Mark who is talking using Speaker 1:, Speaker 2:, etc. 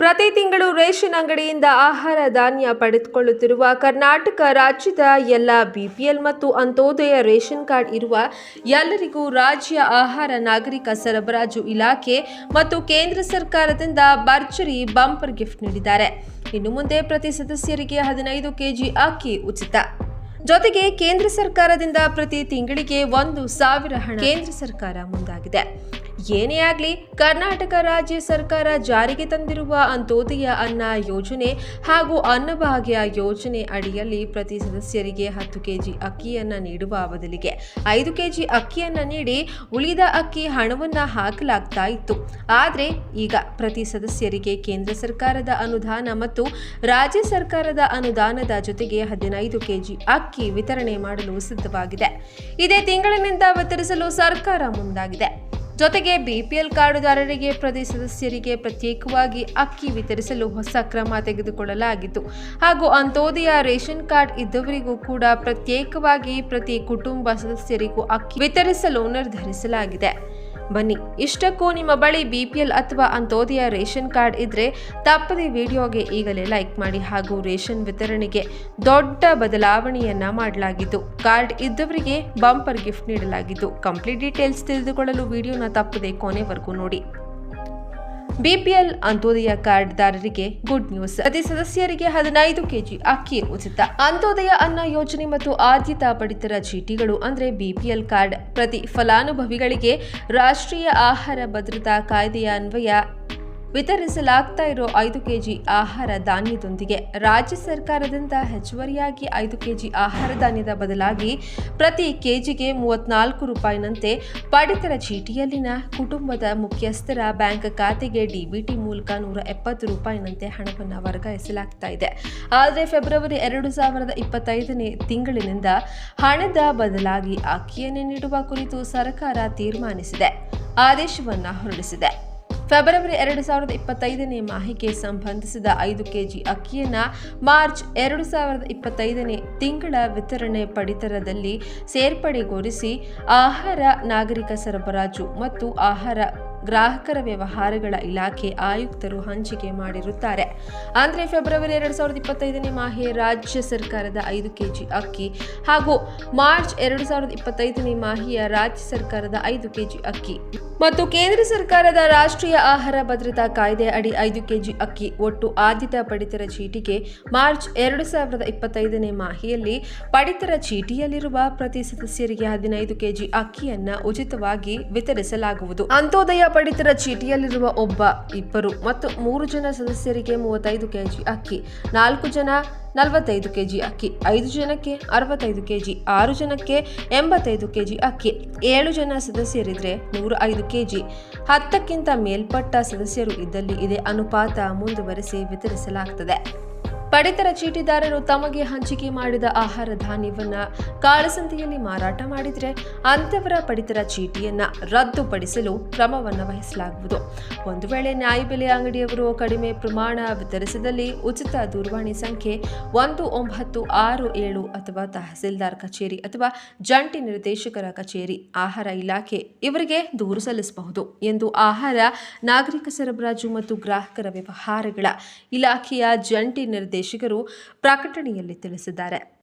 Speaker 1: ಪ್ರತಿ ತಿಂಗಳು ರೇಷನ್ ಅಂಗಡಿಯಿಂದ ಆಹಾರ ಧಾನ್ಯ ಪಡೆದುಕೊಳ್ಳುತ್ತಿರುವ ಕರ್ನಾಟಕ ರಾಜ್ಯದ ಎಲ್ಲ ಬಿಪಿಎಲ್ ಮತ್ತು ಅಂತ್ಯೋದಯ ರೇಷನ್ ಕಾರ್ಡ್ ಇರುವ ಎಲ್ಲರಿಗೂ ರಾಜ್ಯ ಆಹಾರ ನಾಗರಿಕ ಸರಬರಾಜು ಇಲಾಖೆ ಮತ್ತು ಕೇಂದ್ರ ಸರ್ಕಾರದಿಂದ ಭರ್ಜರಿ ಬಂಪರ್ ಗಿಫ್ಟ್ ನೀಡಿದ್ದಾರೆ. ಇನ್ನು ಮುಂದೆ ಪ್ರತಿ ಸದಸ್ಯರಿಗೆ ಹದಿನೈದು ಕೆಜಿ ಅಕ್ಕಿ ಉಚಿತ. ಜೊತೆಗೆ ಕೇಂದ್ರ ಸರ್ಕಾರದಿಂದ ಪ್ರತಿ ತಿಂಗಳಿಗೆ ಒಂದು ಸಾವಿರ ಹಣ ಕೇಂದ್ರ ಸರ್ಕಾರ ಮುಂದಾಗಿದೆ. ಏನೇ ಆಗಲಿ, ಕರ್ನಾಟಕ ರಾಜ್ಯ ಸರ್ಕಾರ ಜಾರಿಗೆ ತಂದಿರುವ ಅಂತ್ಯೋದಯ ಅನ್ನ ಯೋಜನೆ ಹಾಗೂ ಅನ್ನಭಾಗ್ಯ ಯೋಜನೆ ಅಡಿಯಲ್ಲಿ ಪ್ರತಿ ಸದಸ್ಯರಿಗೆ ಹತ್ತು ಕೆಜಿ ಅಕ್ಕಿಯನ್ನು ನೀಡುವ ಬದಲಿಗೆ ಐದು ಕೆಜಿ ಅಕ್ಕಿಯನ್ನು ನೀಡಿ ಉಳಿದ ಅಕ್ಕಿ ಹಣವನ್ನು ಹಾಕಲಾಗ್ತಾ ಇತ್ತು. ಆದರೆ ಈಗ ಪ್ರತಿ ಸದಸ್ಯರಿಗೆ ಕೇಂದ್ರ ಸರ್ಕಾರದ ಅನುದಾನ ಮತ್ತು ರಾಜ್ಯ ಸರ್ಕಾರದ ಅನುದಾನದ ಜೊತೆಗೆ ಹದಿನೈದು ಕೆಜಿ ಅಕ್ಕಿ ವಿತರಣೆ ಮಾಡಲು ಸಿದ್ಧವಾಗಿದೆ. ಇದೇ ತಿಂಗಳಿನಿಂದ ವಿತರಿಸಲು ಸರ್ಕಾರ ಮುಂದಾಗಿದೆ. ಜೊತೆಗೆ ಬಿಪಿಎಲ್ ಕಾರ್ಡುದಾರರಿಗೆ, ಪ್ರತಿ ಸದಸ್ಯರಿಗೆ ಪ್ರತ್ಯೇಕವಾಗಿ ಅಕ್ಕಿ ವಿತರಿಸಲು ಹೊಸ ಕ್ರಮ ತೆಗೆದುಕೊಳ್ಳಲಾಗಿತ್ತು. ಹಾಗೂ ಅಂತೋದಯ ರೇಷನ್ ಕಾರ್ಡ್ ಇದ್ದವರಿಗೂ ಕೂಡ ಪ್ರತ್ಯೇಕವಾಗಿ ಪ್ರತಿ ಕುಟುಂಬ ಸದಸ್ಯರಿಗೂ ಅಕ್ಕಿ ವಿತರಿಸಲು ನಿರ್ಧರಿಸಲಾಗಿದೆ. ಬನ್ನಿ. ಇಷ್ಟಕ್ಕೂ ನಿಮ್ಮ ಬಳಿ ಬಿ ಪಿ ಎಲ್ ಅಥವಾ ಅಂತ್ಯೋದಯ ರೇಷನ್ ಕಾರ್ಡ್ ಇದ್ರೆ ತಪ್ಪದೆ ವಿಡಿಯೋಗೆ ಈಗಲೇ ಲೈಕ್ ಮಾಡಿ ಹಾಗೂ ರೇಷನ್ ವಿತರಣೆಗೆ ದೊಡ್ಡ ಬದಲಾವಣೆಯನ್ನ ಮಾಡಲಾಗಿದ್ದು. ಕಾರ್ಡ್ ಇದ್ದವರಿಗೆ ಬಂಪರ್ ಗಿಫ್ಟ್ ನೀಡಲಾಗಿದ್ದು. ಕಂಪ್ಲೀಟ್ ಡೀಟೇಲ್ಸ್ ತಿಳಿದುಕೊಳ್ಳಲು ವಿಡಿಯೋನ ತಪ್ಪದೆ ಕೊನೆವರೆಗೂ ನೋಡಿ. ಬಿಪಿಎಲ್ ಅಂತ್ಯೋದಯ ಕಾರ್ಡ್ದಾರರಿಗೆ ಗುಡ್ ನ್ಯೂಸ್. ಪ್ರತಿ ಸದಸ್ಯರಿಗೆ ಹದಿನೈದು ಕೆಜಿ ಅಕ್ಕಿ ಉಚಿತ. ಅಂತ್ಯೋದಯ ಅನ್ನ ಯೋಜನೆ ಮತ್ತು ಆದ್ಯತಾ ಪಡಿತರ ಚೀಟಿಗಳು ಅಂದ್ರೆ ಬಿಪಿಎಲ್ ಕಾರ್ಡ್ ಪ್ರತಿ ಫಲಾನುಭವಿಗಳಿಗೆ ರಾಷ್ಟ್ರೀಯ ಆಹಾರ ಭದ್ರತಾ ಕಾಯ್ದೆಯ ಅನ್ವಯ ವಿತರಿಸಲಾಗ್ತಾ ಇರೋ ಐದು ಕೆಜಿ ಆಹಾರ ಧಾನ್ಯದೊಂದಿಗೆ ರಾಜ್ಯ ಸರ್ಕಾರದಿಂದ ಹೆಚ್ಚುವರಿಯಾಗಿ ಐದು ಕೆಜಿ ಆಹಾರ ಧಾನ್ಯದ ಬದಲಾಗಿ ಪ್ರತಿ ಕೆಜಿಗೆ ಮೂವತ್ನಾಲ್ಕು ರೂಪಾಯಿನಂತೆ ಪಡಿತರ ಚೀಟಿಯಲ್ಲಿನ ಕುಟುಂಬದ ಮುಖ್ಯಸ್ಥರ ಬ್ಯಾಂಕ್ ಖಾತೆಗೆ ಡಿಬಿಟಿ ಮೂಲಕ ನೂರ ಎಪ್ಪತ್ತು ರೂಪಾಯಿನಂತೆ ಹಣವನ್ನು ವರ್ಗಾಯಿಸಲಾಗ್ತಾ ಇದೆ. ಆದರೆ ಫೆಬ್ರವರಿ ಎರಡು ಸಾವಿರದ ಇಪ್ಪತ್ತೈದನೇ ತಿಂಗಳಿನಿಂದ ಹಣದ ಬದಲಾಗಿ ಅಕ್ಕಿಯನ್ನೇ ನೀಡುವ ಕುರಿತು ಸರ್ಕಾರ ತೀರ್ಮಾನಿಸಿದೆ. ಆದೇಶವನ್ನು ಹೊರಡಿಸಿದೆ. ಫೆಬ್ರವರಿ ಎರಡು ಸಾವಿರದ ಇಪ್ಪತ್ತೈದನೇ ಮಾಹಿಗೆ ಸಂಬಂಧಿಸಿದ ಐದು ಕೆಜಿ ಅಕ್ಕಿಯನ್ನ ಮಾರ್ಚ್ ಎರಡು ಸಾವಿರದ ಇಪ್ಪತ್ತೈದನೇ ತಿಂಗಳ ವಿತರಣೆ ಪಡಿತರದಲ್ಲಿ ಸೇರ್ಪಡೆಗೊಳಿಸಿ ಆಹಾರ ನಾಗರಿಕ ಸರಬರಾಜು ಮತ್ತು ಆಹಾರ ಗ್ರಾಹಕರ ವ್ಯವಹಾರಗಳ ಇಲಾಖೆ ಆಯುಕ್ತರು ಹಂಚಿಕೆ ಮಾಡಿರುತ್ತಾರೆ. ಅಂದರೆ ಫೆಬ್ರವರಿ ಎರಡು ಸಾವಿರದ ಇಪ್ಪತ್ತೈದನೇ ಮಾಹೆ ರಾಜ್ಯ ಸರ್ಕಾರದ ಐದು ಕೆಜಿ ಅಕ್ಕಿ ಹಾಗೂ ಮಾರ್ಚ್ ಎರಡು ಸಾವಿರದ ಇಪ್ಪತ್ತೈದನೇ ಮಾಹಿಯ ರಾಜ್ಯ ಸರ್ಕಾರದ ಐದು ಕೆಜಿ ಅಕ್ಕಿ. ಮತ್ತು ಕೇಂದ್ರ ಸರ್ಕಾರದ ರಾಷ್ಟ್ರೀಯ ಆಹಾರ ಭದ್ರತಾ ಕಾಯ್ದೆ ಅಡಿ ಐದು ಕೆಜಿ ಅಕ್ಕಿ ಒಟ್ಟು ಆದ್ಯತಾ ಪಡಿತರ ಚೀಟಿಗೆ ಮಾರ್ಚ್ ಎರಡು ಸಾವಿರದ ಇಪ್ಪತ್ತೈದನೇ ಮಾಹಿಯಲ್ಲಿ ಪಡಿತರ ಚೀಟಿಯಲ್ಲಿರುವ ಪ್ರತಿ ಸದಸ್ಯರಿಗೆ ಹದಿನೈದು ಕೆಜಿ ಅಕ್ಕಿಯನ್ನು ಉಚಿತವಾಗಿ ವಿತರಿಸಲಾಗುವುದು. ಅಂತ್ಯೋದಯ ಪಡಿತರ ಚೀಟಿಯಲ್ಲಿರುವ ಒಬ್ಬ, ಇಬ್ಬರು ಮತ್ತು ಮೂರು ಜನ ಸದಸ್ಯರಿಗೆ ಮೂವತ್ತೈದು ಕೆಜಿ ಅಕ್ಕಿ, ನಾಲ್ಕು ಜನ ನಲವತ್ತೈದು ಕೆಜಿ ಅಕ್ಕಿ, ಐದು ಜನಕ್ಕೆ ಅರವತ್ತೈದು ಕೆಜಿ, ಆರು ಜನಕ್ಕೆ ಎಂಬತ್ತೈದು ಕೆಜಿ ಅಕ್ಕಿ, ಏಳು ಜನ ಸದಸ್ಯರಿದ್ರೆ ನೂರ ಐದು ಕೆಜಿ. ಹತ್ತಕ್ಕಿಂತ ಮೇಲ್ಪಟ್ಟ ಸದಸ್ಯರು ಇದ್ದಲ್ಲಿ ಇದೇ ಅನುಪಾತ ಮುಂದುವರೆಸಿ ವಿತರಿಸಲಾಗುತ್ತದೆ ಪಡಿತರ ಚೀಟಿದಾರರು ತಮಗೆ ಹಂಚಿಕೆ ಮಾಡಿದ ಆಹಾರ ಧಾನ್ಯವನ್ನ ಕಾಳಸಂತೆಯಲ್ಲಿ ಮಾರಾಟ ಮಾಡಿದರೆ ಅಂತವರ ಪಡಿತರ ಚೀಟಿಯನ್ನ ರದ್ದುಪಡಿಸಲು ಕ್ರಮವನ್ನು ವಹಿಸಲಾಗುವುದು. ಒಂದು ವೇಳೆ ನ್ಯಾಯಬೆಲೆ ಅಂಗಡಿಯವರು ಕಡಿಮೆ ಪ್ರಮಾಣ ವಿತರಿಸಿದಲ್ಲಿ ಉಚಿತ ದೂರವಾಣಿ ಸಂಖ್ಯೆ ಒಂದು ಒಂಬತ್ತು ಆರು ಏಳು ಅಥವಾ ತಹಸೀಲ್ದಾರ್ ಕಚೇರಿ ಅಥವಾ ಜಂಟಿ ನಿರ್ದೇಶಕರ ಕಚೇರಿ, ಆಹಾರ ಇಲಾಖೆ ಇವರಿಗೆ ದೂರು ಸಲ್ಲಿಸಬಹುದು ಎಂದು ಆಹಾರ, ನಾಗರಿಕ ಸರಬರಾಜು ಮತ್ತು ಗ್ರಾಹಕರ ವ್ಯವಹಾರಗಳ ಇಲಾಖೆಯ ಜಂಟಿ ನಿರ್ದೇಶಕರು ಪ್ರಕಟಣೆಯಲ್ಲಿ ತಿಳಿಸಿದ್ದಾರೆ.